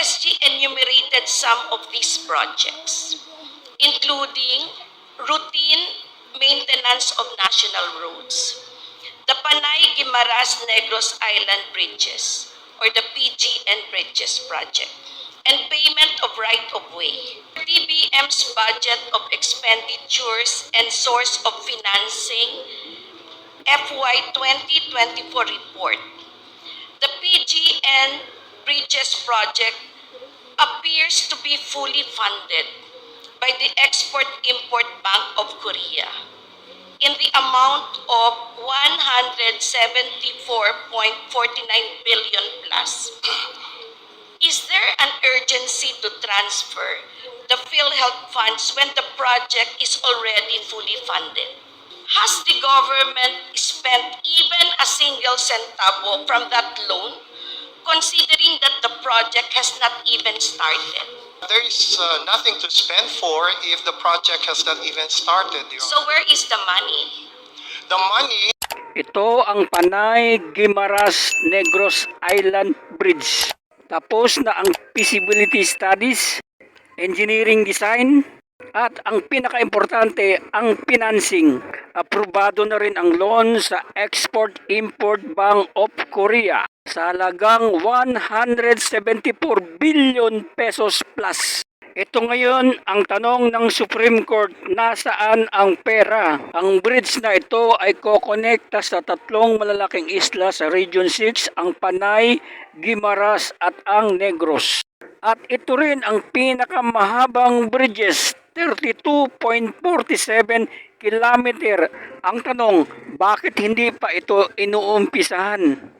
SG enumerated some of these projects, including routine maintenance of national roads, the Panay Guimaras Negros Island Bridges, or the PGN Bridges project, and payment of right-of-way. DBM's budget of expenditures and source of financing FY 2024 report. The PGN Bridges project appears to be fully funded by the Export-Import Bank of Korea in the amount of 174.49 billion plus. Is there an urgency to transfer the PhilHealth funds when the project is already fully funded? Has the government spent even a single centavo from that loan, considering that the project has not even started? There is uh, nothing to spend for if the project has not even started. Your So where is the money? The money Ito ang Panay Guimaras Negros Island Bridge. Tapos na ang feasibility studies, engineering design, at ang pinakaimportante, ang financing. Aprobado na rin ang loan sa Export-Import Bank of Korea sa halagang 174 billion pesos plus. Ito ngayon ang tanong ng Supreme Court, nasaan ang pera? Ang bridge na ito ay kokonekta sa tatlong malalaking isla sa Region 6, ang Panay, Guimaras at ang Negros. At ito rin ang pinakamahabang bridges, 32.47 kilometer. Ang tanong, bakit hindi pa ito inuumpisahan?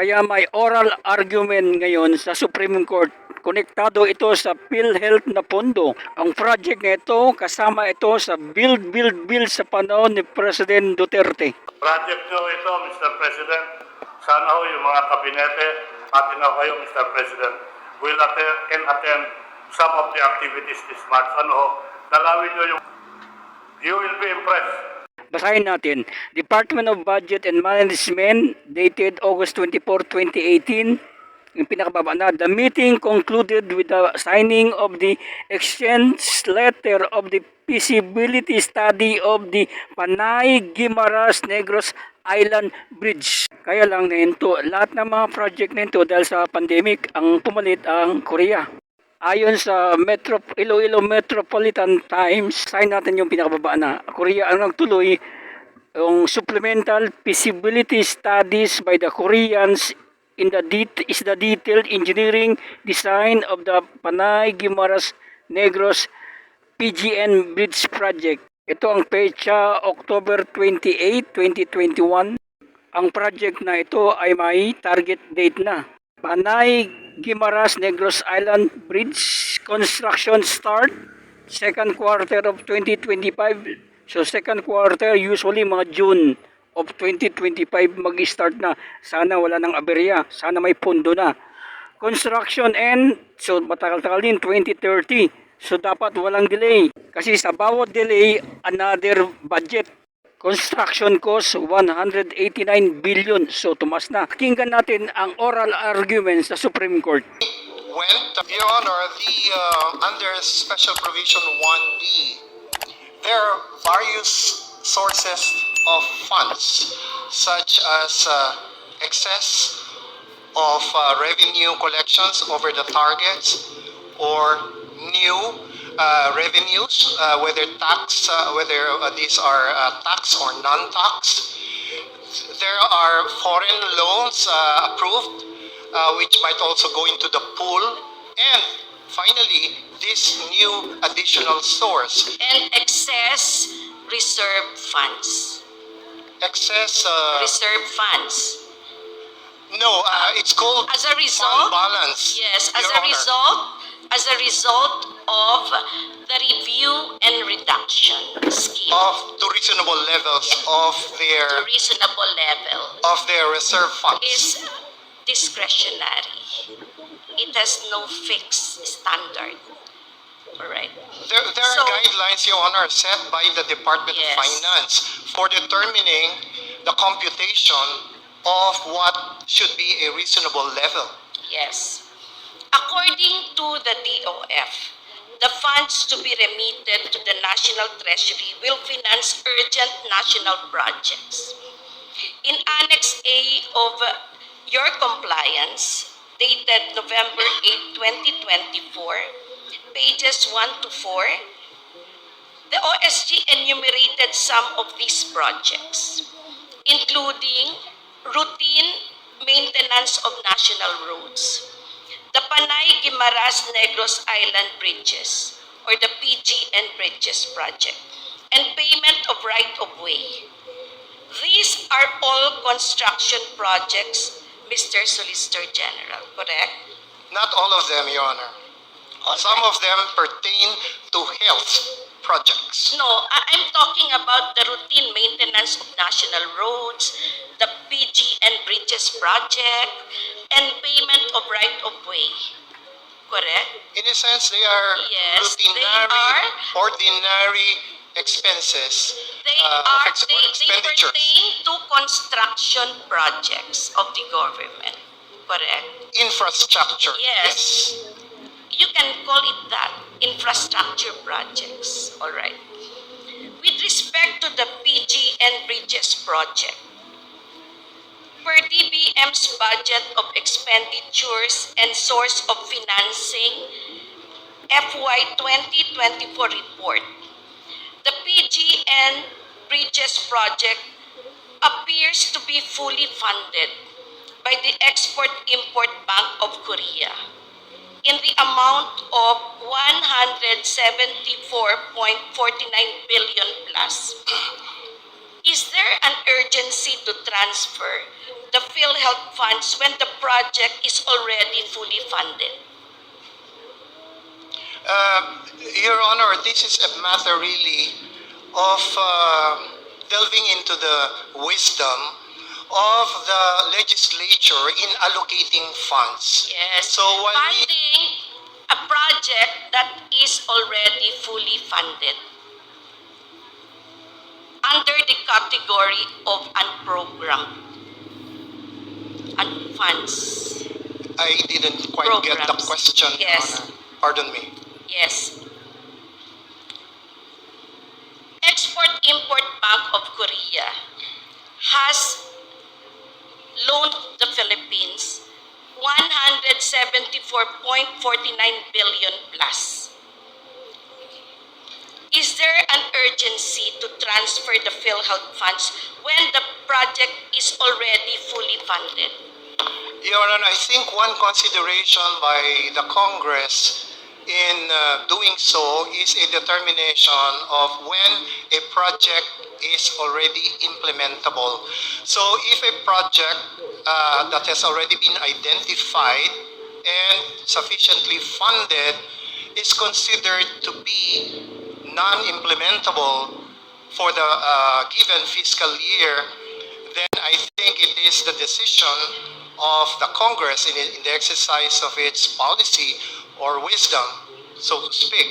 Kaya may oral argument ngayon sa Supreme Court. Konektado ito sa PhilHealth na pondo. Ang project na ito, kasama ito sa Build, Build, Build sa panahon ni President Duterte. Project nyo ito, Mr. President. Sana ho yung mga kabinete, pati na kayo, Mr. President, will attend, can attend some of the activities this month. Ano ho, dalawin nyo yung, you will be impressed. Basahin natin. Department of Budget and Management dated August 24, 2018. Yung pinakababa na, the meeting concluded with the signing of the exchange letter of the feasibility study of the Panay Guimaras Negros Island Bridge. Kaya lang na ito, lahat ng mga project na ito dahil sa pandemic, ang pumalit ang Korea. Ayon sa Metro Iloilo Metropolitan Times, sign natin yung pinakababa na. Korea ang nagtuloy yung supplemental feasibility studies by the Koreans in the det- is the detailed engineering design of the Panay Guimaras Negros PGN Bridge Project. Ito ang pecha October 28, 2021. Ang project na ito ay may target date na. Panay Guimaras Negros Island Bridge construction start second quarter of 2025. So second quarter usually mga June of 2025 mag-start na. Sana wala nang aberya, sana may pondo na. Construction end, so matagal-tagal din 2030. So dapat walang delay. Kasi sa bawat delay, another budget. Construction cost 189 billion. So tumas na. Pakinggan natin ang oral argument sa Supreme Court. went, Your Honor, the uh, under Special Provision 1D, there are various sources of funds, such as uh, excess of uh, revenue collections over the targets or new revenues, uh, whether tax, uh, whether uh, these are uh, tax or non-tax. There are foreign loans uh, approved, uh, which might also go into the pool. And finally, this new additional source, And excess reserve funds. excess, uh, Reserve funds. no, uh, it's called As a result, balance. yes, as Your a Honor. result, as a result of the review and reduction scheme Of to reasonable levels of their, reasonable level of their reserve funds. is discretionary. It has no fixed standard. Alright. There, there are So- guidelines, Your Honor, set by the Department Yes. of Finance for determining the computation of what should be a reasonable level. Yes. According to the DOF, the funds to be remitted to the National Treasury will finance urgent national projects. In Annex A of your compliance, dated November 8, 2024, pages 1 to 4, the OSG enumerated some of these projects, including routine maintenance of national roads, the Panay Guimaras Negros Island Bridges, or the PGN Bridges project, and payment of right-of-way. These are all construction projects, Mr. Solicitor General, correct? Not all of them, Your Honor. Some of them pertain to health projects. No, I- I'm talking about the routine maintenance of national roads, the PGN Bridges project, and payment of right-of-way. Correct? In a sense, they are Yes, they routinary, are. ordinary expenses. They uh, are, ex- they, they expenditures. pertain to construction projects of the government. Correct? Infrastructure. Yes. You can call it that, infrastructure projects, all right. With respect to the PGN Bridges project, DBM's budget of expenditures and source of financing, FY 2024 report, the PGN Bridges project appears to be fully funded by the Export-Import Bank of Korea in the amount of 174.49 billion plus. Is there an urgency to transfer the PhilHealth funds when the project is already fully funded? Uh, Your Honor, this is a matter really of uh, delving into the wisdom of the legislature in allocating funds. Yes. So when we, Funding a project that is already fully funded under the category of unprogrammed and funds. I didn't quite get the question, Yes. Honor. Pardon me. Yes. Export-Import Bank of Korea has loaned the Philippines 174.49 billion plus. Is there an urgency to transfer the PhilHealth funds when the project is already fully funded? Your Honor, I think one consideration by the Congress in uh, doing so is a determination of when a project is already implementable. So if a project uh, that has already been identified and sufficiently funded is considered to be non-implementable for the uh, given fiscal year, then I think it is the decision of the Congress in, in the exercise of its policy or wisdom, so to speak,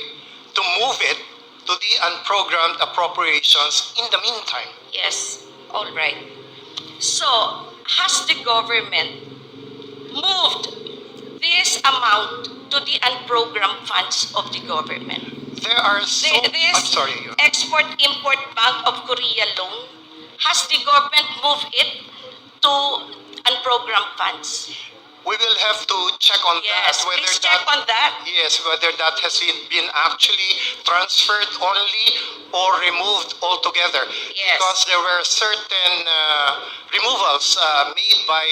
to move it to the unprogrammed appropriations in the meantime. Yes, all right. So, has the government moved this amount to the unprogrammed funds of the government? There are so... The- this I'm sorry, Export-Import Bank of Korea loan, has the government moved it to unprogrammed funds? We will have to check on Yes, that, whether please that... on that. Yes, whether that has been, been actually transferred only or removed altogether. Yes. Because there were certain uh, removals uh, made by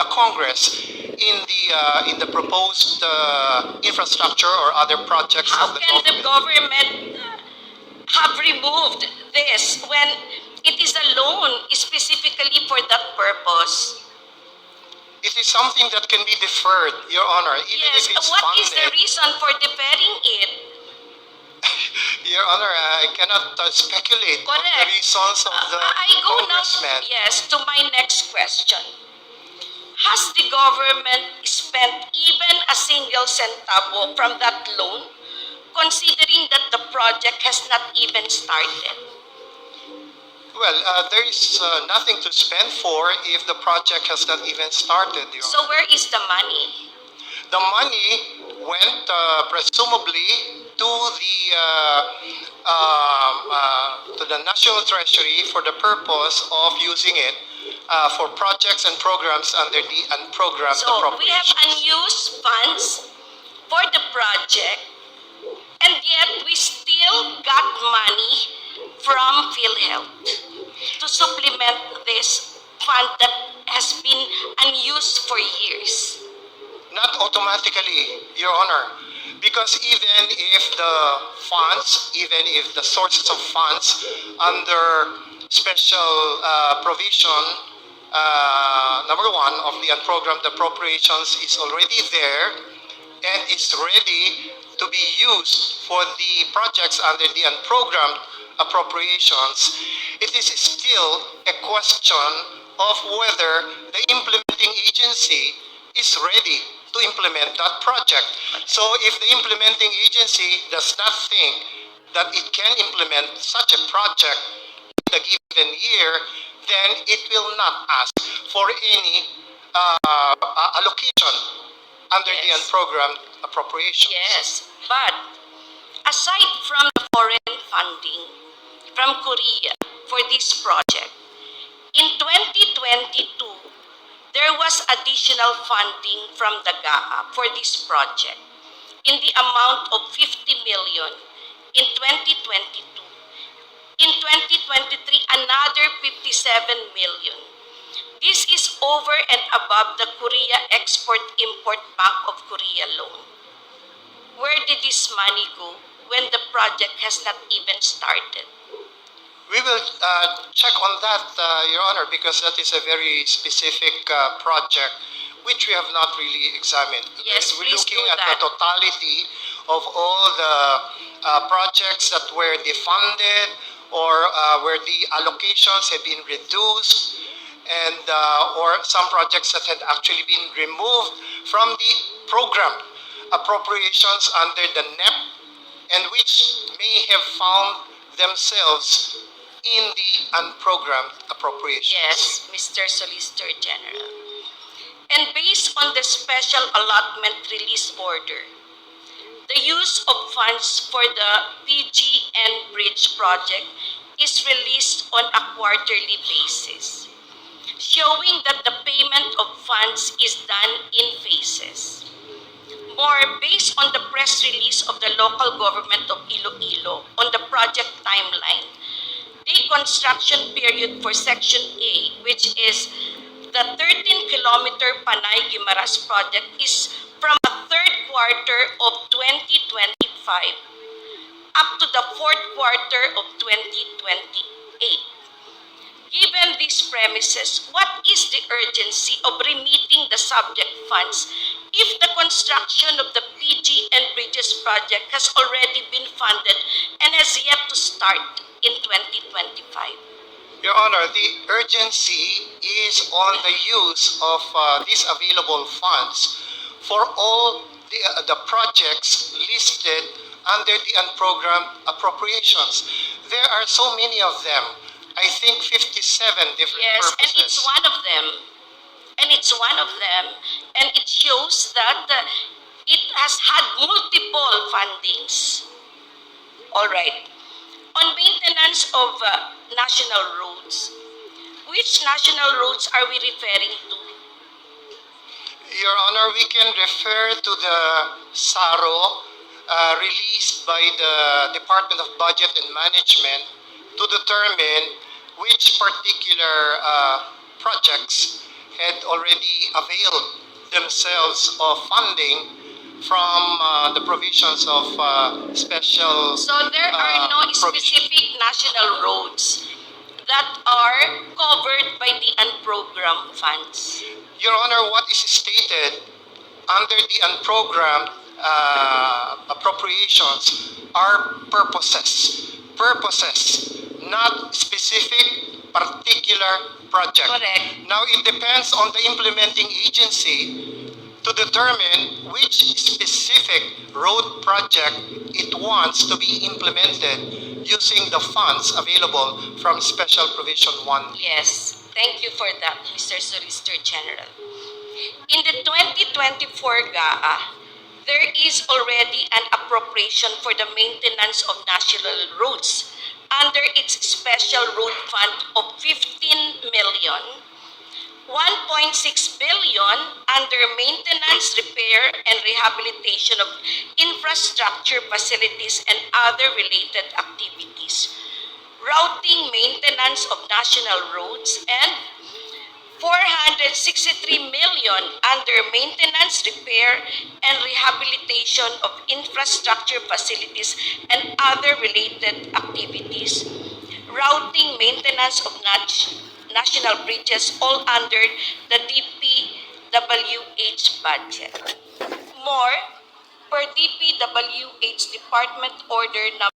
the Congress in the uh, in the proposed uh, infrastructure or other projects How of the can the government. government uh, have removed this when it is a loan specifically for that purpose? It is something that can be deferred, Your Honor, even Yes, if it's what is the reason for deferring it? Your Honor, I cannot uh, speculate on the Correct. reasons of the I go now, congressman. yes, to my next question. Has the government spent even a single centavo from that loan, considering that the project has not even started? Well, uh, there is uh, nothing to spend for if the project has not even started. Your So where is the money? the money went went uh, presumably to the uh, um, uh, to the National Treasury for the purpose of using it uh, for projects and programs under the unprogrammed So we have appropriations. unused funds for the project, and yet we still got money from PhilHealth to supplement this fund that has been unused for years. Not automatically, Your Honor, because even if the funds, even if the sources of funds under special uh, provision, uh, number one, of the unprogrammed appropriations is already there and is ready to be used for the projects under the unprogrammed appropriations, it is still a question of whether the implementing agency is ready to implement that project. So if the implementing agency does not think that it can implement such a project in the given year, then it will not ask for any uh, uh, allocation under the unprogrammed appropriation. Yes, but aside from the foreign funding from Korea for this project, in 2022, there was additional funding from the GAA for this project in the amount of 50 million in 2022. In 2023, another 57 million. This is over and above the Korea Export-Import Bank of Korea loan. Where did this money go when the project has not even started? We will uh, check on that, uh, Your Honor, because that is a very specific uh, project which we have not really examined. Yes, We're please looking do at that. the totality of all the uh, projects that were defunded or uh, where the allocations have been reduced and uh, or some projects that had actually been removed from the program appropriations under the NEP and which may have found themselves in the unprogrammed appropriations. Yes, Mr. Solicitor General. And based on the special allotment release order, the use of funds for the PG and Bridge project is released on a quarterly basis, showing that the payment of funds is done in phases. More, based on the press release of the local government of Iloilo on the project timeline, the construction period for Section A, which is the 13-kilometer Panay Guimaras project, is from the third quarter of 2025 up to the fourth quarter of 2028. Given these premises, what is the urgency of remitting the subject funds if the construction of the PG and Bridges project has already been funded and has yet to start in 2025? Your Honor, the urgency is on the use of uh, these available funds for all the, uh, the projects listed under the unprogrammed appropriations. There are so many of them. I think 57 different Yes, and purposes. it's one of them. And it's one of them. And it shows that it has had multiple fundings. All right. On maintenance of uh, national roads, which national roads are we referring to? Your Honor, we can refer to the SARO uh, released by the Department of Budget and Management to determine which particular uh, projects had already availed themselves of funding from uh, the provisions of uh, special So there are uh, no provision. specific national roads that are covered by the unprogrammed funds. Your Honor, what is stated under the unprogrammed uh, appropriations are purposes. Purposes, not specific particular project. Correct. Now, it depends on the implementing agency to determine which specific road project it wants to be implemented using the funds available from Special Provision 1 Yes, thank you for that, Mr. Solicitor General. In the 2024 GAA, there is already an appropriation for the maintenance of national roads under its special road fund of 15 million 1.6 billion under maintenance, repair, and rehabilitation of infrastructure facilities and other related activities. Routing maintenance of national roads and 463 million under maintenance, repair, and rehabilitation of infrastructure facilities and other related activities. Routing maintenance of nat- national bridges all under the DPWH budget. More, per DPWH Department Order Number